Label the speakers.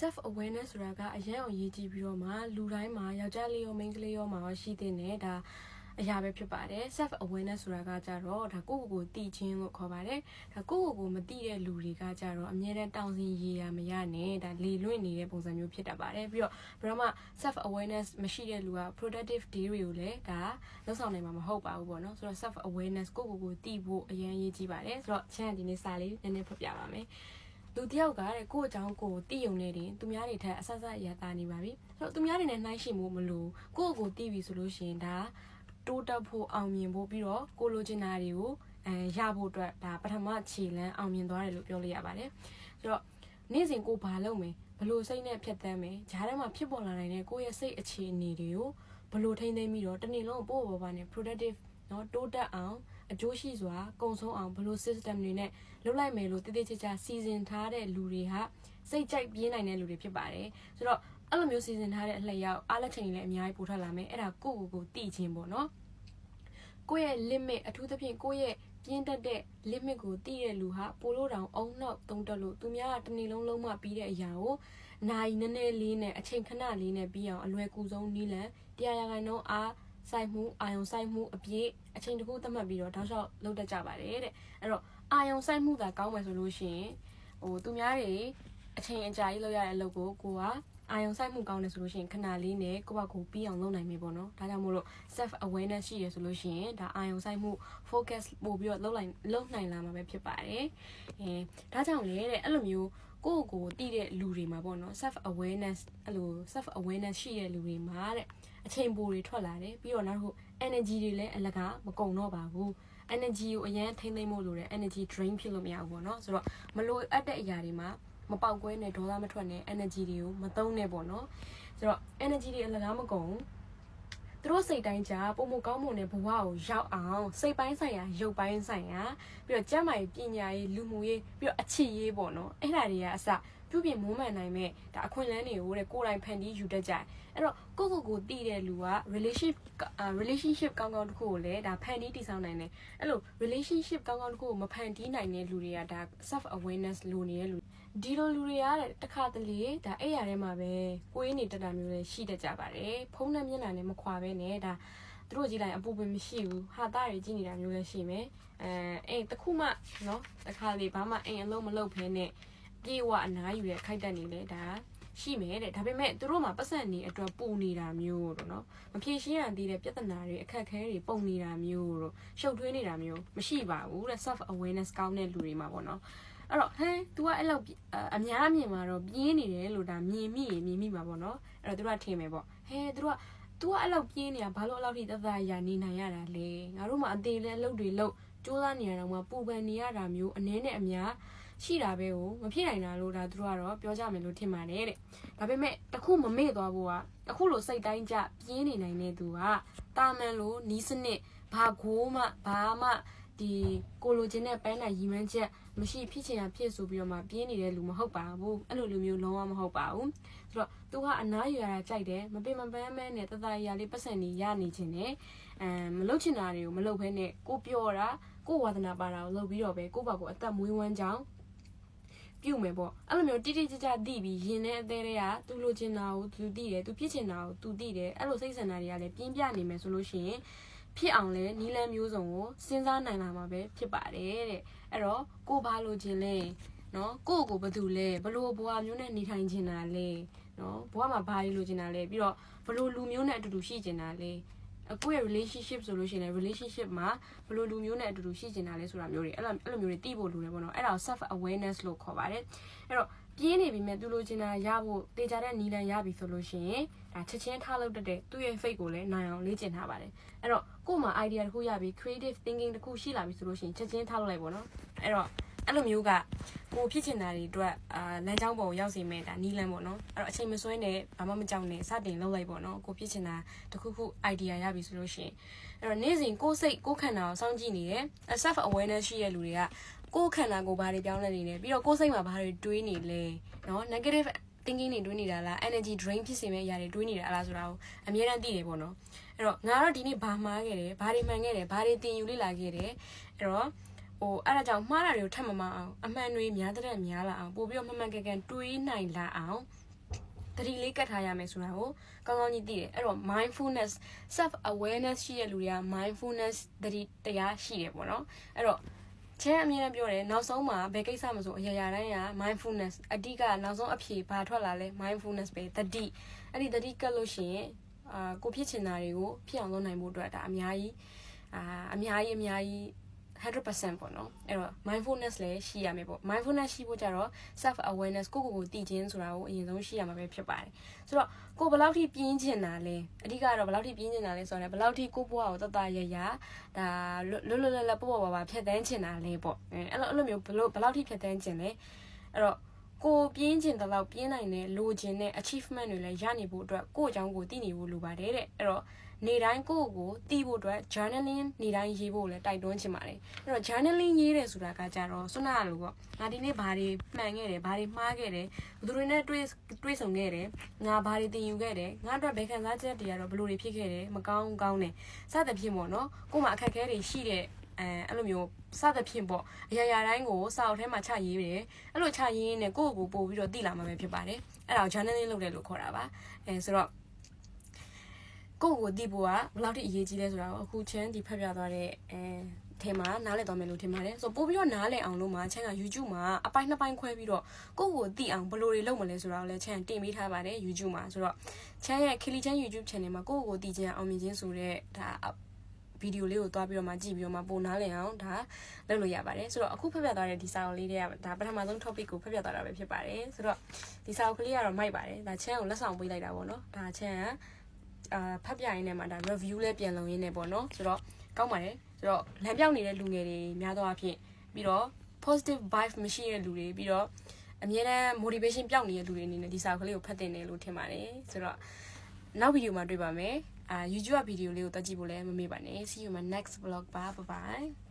Speaker 1: self awareness ဆိုတာကအရင်အောင်ရေးကြည့်ပြီးတော့မှလူတိုင်းမှာယောက်ျားလေးရောမိန်းကလေးရောမှာရောရှိတဲ့ねဒါအရာပဲဖြစ်ပါတယ် self awareness ဆိုတာကကြတော့ဒါကိုယ့်ကိုယ်ကိုသိချင်းလို့ခေါ်ပါတယ်ဒါကိုယ့်ကိုယ်ကိုမသိတဲ့လူတွေကကြတော့အမြဲတမ်းတောင်းစင်ရေရမရနဲ့ဒါလေလွင့်နေတဲ့ပုံစံမျိုးဖြစ်တတ်ပါတယ်ပြီးတော့ဘယ်တော့မှ self awareness မရှိတဲ့လူက productive day တွေကိုလည်းဒါလောက်ဆောင်နိုင်မှာမဟုတ်ပါဘူးပေါ့နော်ဆိုတော့ self awareness ကိုယ့်ကိုယ်ကိုသိဖို့အရင်ရေးကြည့်ပါတယ်ဆိုတော့ချမ်းဒီနေ့စာလေးနည်းနည်းဖတ်ပြပါမယ် လူတယောက်ကတဲ့ကိုယ့်အကြောင်းကိုသိယုံနေတယ်သူများတွေထက်အဆဆရတာနေပါပြီဆိုတော့သူများတွေနဲ့နှိုင်းရှိမှုမလို့ကိုယ့်ကိုယ်သိပြီဆိုလို့ရှိရင်ဒါတိုးတက်ဖို့အောင်မြင်ဖို့ပြီးတော့ကိုလိုချင်တာတွေကိုအဲရဖို့အတွက်ဒါပထမခြေလမ်းအောင်မြင်သွားတယ်လို့ပြောလို့ရပါတယ်ဆိုတော့နေ့စဉ်ကိုဘာလုပ်မယ်ဘလို့စိတ်နဲ့ဖြတ်သန်းမယ်ဂျားထဲမှာဖြစ်ပေါ်လာနိုင်တဲ့ကိုယ့်ရဲ့စိတ်အခြေအနေတွေကိုဘလို့ထိန်းသိမ်းပြီးတော့တစ်နေ့လုံးပို့ပေါ်ပါနဲ့ productive เนาะတိုးတက်အောင် အကျိုးရှိစွာကုံဆုံးအောင်ဘလို့ system တွေနဲ့လုပ်လိုက်မယ်လို့တည်တည်ချာချာစီစဉ်ထားတဲ့လူတွေဟာစိတ်ကြိုက်ပြင်းနိုင်တဲ့လူတွေဖြစ်ပါတယ်ဆိုတော့အဲ့လိုမျိုးစီစဉ်ထားတဲ့အလှည့်ရောက်အားလက်ချိန်လည်းအများကြီးပို့ထွက်လာမယ်အဲ့ဒါကိုယ့်ကိုယ်ကိုသိချင်းပေါ့နော်ကိုယ့်ရဲ့ limit အထူးသဖြင့်ကိုယ့်ရဲ့ပြင်းတက်တဲ့ limit ကိုသိတဲ့လူဟာပိုလို့တောင်အုံနောက်တုံးတက်လို့သူများကတစ်နေ့လုံးလုံးမှပြီးတဲ့အရာကိုနိုင်နည်းနည်းလေးနဲ့အချိန်ခဏလေးနဲ့ပြီးအောင်အလွယ်ကူဆုံးနည်းလမ်းတရားရခိုင်နှုန်းအား စိုက်မှုအာယုံစိုက်မှုအပြည့်အချိန်တခုသတ်မှတ်ပြီးတော့တောက်လျှောက်လုပ်တတ်ကြပါတယ်တဲ့အဲ့တော့အာယုံစိုက်မှုသာကောင်းမယ်ဆိုလို့ရှိရင်ဟိုသူများတွေအချိန်အကြာကြီးလုပ်ရတဲ့အလုပ်ကိုကိုကအာယုံစိုက်မှုကောင်းတယ်ဆိုလို့ရှိရင်ခဏလေးနဲ့ကိုယ့်ဘက်ကိုပြီးအောင်လုပ်နိုင်ပြီပေါ့နော်ဒါကြောင့်မို့လို့ self awareness ရှိရဆိုလို့ရှိရင်ဒါအာယုံစိုက်မှု focus ပို့ပြီးတော့လုပ်နိုင်လုပ်နိုင်လာမှာပဲဖြစ်ပါတယ်အဲဒါကြောင့်လေတဲ့အဲ့လိုမျိုး ကိုယ့်ကိုယ်တည်တဲ့လူတွေမှာပေါ့နော် self awareness အဲ့လို self awareness ရှိတဲ့လူတွေမှာတဲ့အချိန်ပိုတွေထွက်လာတယ်ပြီးတော့နောက်တစ်ခု energy တွေလည်းအလကားမကုန်တော့ပါဘူး energy ကိုအရင်ထိမ့်သိမ့်ဖို့လိုတယ် energy drain ဖြစ်လို့မရဘူးပေါ့နော်ဆိုတော့မလိုအပ်တဲ့အရာတွေမှာမပေါက်ကွဲနဲ့ဒေါသမထွက်နဲ့ energy တွေကိုမသုံးနဲ့ပေါ့နော်ဆိုတော့ energy တွေအလကားမကုန် သူတို့စိတ်တိုင်းကြပုံမကောင်းမွန်တဲ့ဘဝကိုရောက်အောင်စိတ်ပိုင်းဆိုင်ရာရုပ်ပိုင်းဆိုင်ရာပြီးတော့ကျန်းမာရေးပညာရေးလူမှုရေးပြီးတော့အချစ်ရေးပေါ့နော်အဲ့ဒါတွေကအစပြုပြင်မွမ်းမံနိုင်မဲ့ဒါအခွင့်အလမ်းတွေကိုတဲ့ကိုယ်တိုင်ဖန်တီးယူတတ်ကြတယ်အဲ့တော့ကိုယ့်ကိုယ်ကိုတည်တဲ့လူက relationship relationship ကောင်းကောင်းတစ်ခုကိုလည်းဒါဖန်တီးတည်ဆောက်နိုင်တယ်အဲ့လို relationship ကောင်းကောင်းတစ်ခုကိုမဖန်တီးနိုင်တဲ့လူတွေကဒါ self awareness လိုနေတဲ့လူ ဒီလိုလူတွေကတခါတလေဒါအဲ့ရထဲမှာပဲကိုယ်နေတက်တာမျိုးလည်းရှိတတ်ကြပါတယ်ဖုံးနဲ့မျက်နှာနဲ့မခွာပဲနဲ့ဒါသူတို့ကြည့်လိုက်အပူပင်မရှိဘူးဟာသားတွေကြည့်နေတာမျိုးလည်းရှိမယ်အဲအိမ်တစ်ခုမှနော်တခါလေဘာမှအိမ်အလုံးမလုပ်ဖဲနဲ့ပြေဝအနားယူရခိုက်တက်နေလေဒါ ရှိမယ်တဲ့ဒါပေမဲ့သူတို့မှာပတ်စံနေအတွက်ပူနေတာမျိုးတို့နော်မဖြေရှင်းရသေးတဲ့ပြဿနာတွေအခက်အခဲတွေပုံနေတာမျိုးတို့ရှုပ်ထွေးနေတာမျိုးမရှိပါဘူးတဲ့ self awareness ကောင်းတဲ့လူတွေမှာပေါ့နော်အဲ့တော့ဟဲ तू ကအဲ့လောက်အများအမြင်မှာတော့ပြင်းနေတယ်လို့ဒါမြင်မိရင်မြင်မိမှာပေါ့နော်အဲ့တော့သူတို့ကထင်မယ်ပေါ့ဟဲ तू က तू ကအဲ့လောက်ပြင်းနေတာဘာလို့အဲ့လောက်ထိတသက်ရာနေနိုင်ရတာလဲငါတို့မှအသေးလဲအလုပ်တွေလုပ်စူးစမ်းနေရတော့မှပူပန်နေရတာမျိုးအနည်းနဲ့အများ ရှိတာပဲကိုမဖြစ်နိုင်တာလို့ဒါသူတို့ကတော့ပြောကြမယ်လို့ထင်ပါတယ်တဲ့ဒါပေမဲ့တခုမမေ့သွားဖို့ကအခုလိုစိတ်တိုင်းကြပြင်းနေနိုင်တဲ့သူကတာမန်လို့နီးစနစ်ဘာကိုမှဘာမှဒီကိုလိုချင်တဲ့ပန်းနိုင်ရီမန်းချက်မရှိဖြစ်ချင်တာဖြစ်ဆိုပြီးတော့မှပြင်းနေတဲ့လူမဟုတ်ပါဘူးအဲ့လိုလူမျိုးလုံးဝမဟုတ်ပါဘူးဆိုတော့သူကအနားယူရတာကြိုက်တယ်မပင်မပန်းမဲနဲ့တတရလေးပတ်စံနေရနေခြင်းနဲ့အမ်မလုပ်ချင်တာတွေကိုမလုပ်ဘဲနဲ့ကိုပြောတာကိုဝါသနာပါတာကိုလုပ်ပြီးတော့ပဲကိုပါကိုအသက်မွေးဝမ်းကြောင်း ပြုတ်မယ်ပေါ့အဲ့လိုမျိုးတိတိကျကျသိပြီးရင်တဲ့အသေးတွေကသူလိုချင်တာကိုသူသိတယ်သူဖြစ်ချင်တာကိုသူသိတယ်အဲ့လိုစိတ်ဆန္ဒတွေကလည်းပြင်းပြနေမယ်ဆိုလို့ရှိရင်ဖြစ်အောင်လဲနီးလန်းမျိုးစုံကိုစဉ်းစားနိုင်လာမှာပဲဖြစ်ပါတယ်တဲ့အဲ့တော့ကိုဘာလို့ခြင်းလဲနော်ကိုကိုဘာတူလဲဘလို့ဘွားမျိုးနဲ့နေထိုင်ခြင်းတာလဲနော်ဘွားမှာဘာလို့လိုချင်တာလဲပြီးတော့ဘလို့လူမျိုးနဲ့အတူတူရှိချင်တာလဲ ကိုယ့်ရဲ့ relationship ဆိုလို့ရှိရင် relationship မှာဘယ်လိုလူမျိုးနဲ့အတူတူရှိကျင်တာလဲဆိုတာမျိုးတွေအဲ့လိုအဲ့လိုမျိုးတွေသိဖို့လိုတယ်ပေါ့နော်အဲ့ဒါကို self awareness လို့ခေါ်ပါတယ်အဲ့တော့ပြင်းနေပြီမဲ့သူလိုချင်တာရဖို့တေချာတဲ့နီလန်ရပြီဆိုလို့ရှိရင်ဒါချက်ချင်းထားလို့တတ်တဲ့သူ့ရဲ့ fate ကိုလည်းနိုင်အောင်လေ့ကျင့်ထားပါတယ်အဲ့တော့ကို့မှာ idea တစ်ခုရပြီ creative thinking တစ်ခုရှိလာပြီဆိုလို့ရှိရင်ချက်ချင်းထားလို့လိုက်ပေါ့နော်အဲ့တော့ အဲ့လိုမျိုးကကိုဖြစ်ချင်တာတွေအတွက်အာလမ်းကြောင်းပေါ်ရောက်စီမဲ့ဒါနီးလန်းပေါ့နော်အဲ့တော့အချိန်မစွဲနဲ့ဘာမှမကြောက်နဲ့စတင်လုပ်လိုက်ပေါ့နော်ကိုဖြစ်ချင်တာတခုခု idea ရပြီဆိုလို့ရှိရင်အဲ့တော့နေ့စဉ်ကိုယ်စိတ်ကိုယ်ခန္ဓာကိုစောင့်ကြည့်နေတယ် self awareness ရှိတဲ့လူတွေကကိုယ်ခန္ဓာကိုယ်ဘာတွေပြောင်းလဲနေလဲပြီးတော့ကိုယ်စိတ်မှာဘာတွေတွေးနေလဲနော် negative thinking တွေတွေးနေတာလား energy drain ဖြစ်စေမဲ့အရာတွေတွေးနေတာလားဆိုတာကိုအမြဲတမ်းသိတယ်ပေါ့နော်အဲ့တော့ငါတော့ဒီနေ့ဘာမှားခဲ့တယ်ဘာတွေမှန်ခဲ့တယ်ဘာတွေတင်ယူလေ့လာခဲ့တယ်အဲ့တော့ ဟိုအဲ့ဒါကြောင့်မှားတာတွေကိုထပ်မမအောင်အမှန်တွေများတဲ့များလာအောင်ပို့ပြီးတော့မှန်မှန်ကန်ကန်တွေးနိုင်လာအောင်သတိလေးကတ်ထားရမယ်ဆိုတာကိုကောင်းကောင်းကြီးသိတယ်အဲ့တော့ mindfulness self awareness ရှိတဲ့လူတွေက mindfulness သတိတရားရှိတယ်ပေါ့နော်အဲ့တော့ချဲအမြဲတမ်းပြောတယ်နောက်ဆုံးမှာဘယ်ကိစ္စမဆိုအရာရာတိုင်းက mindfulness အဓိကနောက်ဆုံးအဖြေဘာထွက်လာလဲ mindfulness ပဲသတိအဲ့ဒီသတိကတ်လို့ရှိရင်အာကိုဖြစ်ချင်တာတွေကိုဖြစ်အောင်လုပ်နိုင်ဖို့အတွက်ဒါအများကြီးအာအများကြီးအများကြီး 100%ပေါ့နော်အဲ့တော့ mindfulness လည်းရှိရမယ်ပေါ့ mindfulness ရှိဖို့ကြတော့ self awareness ကိုယ့်ကိုယ်ကိုသိခြင်းဆိုတာကိုအရင်ဆုံးရှိရမှာပဲဖြစ်ပါတယ်ဆိုတော့ကိုယ်ဘယ်လောက်ထိပြင်းချင်တာလဲအဓိကတော့ဘယ်လောက်ထိပြင်းချင်တာလဲဆိုတော့ဘယ်လောက်ထိကိုယ့်ဘဝကိုတတရရဒါလွတ်လွတ်လပ်လပ်ပေါ့ပေါ့ပါပါဖြတ်တန်းချင်တာလဲပေါ့အဲအဲ့လိုအဲ့လိုမျိုးဘယ်လိုဘယ်လောက်ထိဖြတ်တန်းချင်လဲအဲ့တော့ကိုပြင်းချင်တဲ့လောက်ပြင်းနိုင်တဲ့လိုချင်တဲ့ achievement တွေလည်းရနေဖို့အတွက်ကိုယ့်အကြောင်းကိုသိနေဖို့လိုပါတယ်တဲ့အဲ့တော့ နေတိုင်းကိုယ့်ကိုသိဖို့အတွက် journaling နေတိုင်းရေးဖို့လည်းတိုက်တွန်းချင်ပါတယ်အဲ့တော့ journaling ရေးတယ်ဆိုတာကကြတော့စွနာလိုပေါ့ငါဒီနေ့ဘာတွေမှန်ခဲ့တယ်ဘာတွေမှားခဲ့တယ်ဘယ်သူတွေနဲ့တွေ့တွေ့ဆုံခဲ့တယ်ငါဘာတွေသင်ယူခဲ့တယ်ငါအတွက်ဘယ်ခံစားချက်တွေကတော့ဘယ်လိုတွေဖြစ်ခဲ့တယ်မကောင်းကောင်းတယ်စသဖြင့်ပေါ့နော်ကို့မှာအခက်အခဲတွေရှိတဲ့အဲအဲ့လိုမျိုးစသဖြင့်ပေါ့အရာရာတိုင်းကိုစာအုပ်ထဲမှာချရေးတယ်အဲ့လိုချရေးရင်းနဲ့ကိုယ့်ကိုယ်ပို့ပြီးတော့သိလာမှာပဲဖြစ်ပါတယ်အဲ့ဒါကို journaling လုပ်တယ်လို့ခေါ်တာပါအဲဆိုတော့ ကိုယ့်ကိုယ်သိဖို့ကဘယ်လောက်ထိအရေးကြီးလဲဆိုတာကိုအခုချင်းဒီဖတ်ပြသွားတဲ့အဲထဲမှာနားလည်သွားမယ်လို့ထင်ပါတယ်ဆိုတော့ပို့ပြီးတော့နားလည်အောင်လို့မှာချမ်းက YouTube မှာအပိုင်းနှစ်ပိုင်းခွဲပြီးတော့ကိုယ့်ကိုယ်သိအောင်ဘယ်လိုတွေလုပ်မလဲဆိုတာကိုလည်းချမ်းတင်ပေးထားပါတယ် YouTube မှာဆိုတော့ချမ်းရဲ့ Kelly Chan YouTube channel မှာကိုယ့်ကိုယ်သိခြင်းအောင်မြင်ခြင်းဆိုတဲ့ဒါဗီဒီယိုလေးကိုတွားပြီးတော့မှကြည့်ပြီးတော့မှပုံနားလည်အောင်ဒါလုပ်လို့ရပါတယ်ဆိုတော့အခုဖတ်ပြသွားတဲ့ဒီစာအုပ်လေးတွေကဒါပထမဆုံး topic ကိုဖတ်ပြသွားတာပဲဖြစ်ပါတယ်ဆိုတော့ဒီစာအုပ်ကလေးကတော့မိုက်ပါတယ်ဒါချမ်းကိုလက်ဆောင်ပေးလိုက်တာပေါ့နော်ဒါချမ်းက အာဖတ်ပြရင်းနဲ့မှဒါ review လေးပြန်လုပ်ရင်းနဲ့ပေါ့နော်ဆိုတော့ကောင်းပါတယ်ဆိုတော့လမ်းပြောင်းနေတဲ့လူငယ်တွေများသောအားဖြင့်ပြီးတော့ positive vibe မရှိတဲ့လူတွေပြီးတော့အမြဲတမ်း motivation ပျောက်နေတဲ့လူတွေအနေနဲ့ဒီစာအုပ်ကလေးကိုဖတ်တင်တယ်လို့ထင်ပါတယ်ဆိုတော့နောက်ဗီဒီယိုမှာတွေ့ပါမယ်အာ YouTube ဗီဒီယိုလေးကိုတက်ကြည့်ဖို့လည်းမမေ့ပါနဲ့ see you in my next vlog bye bye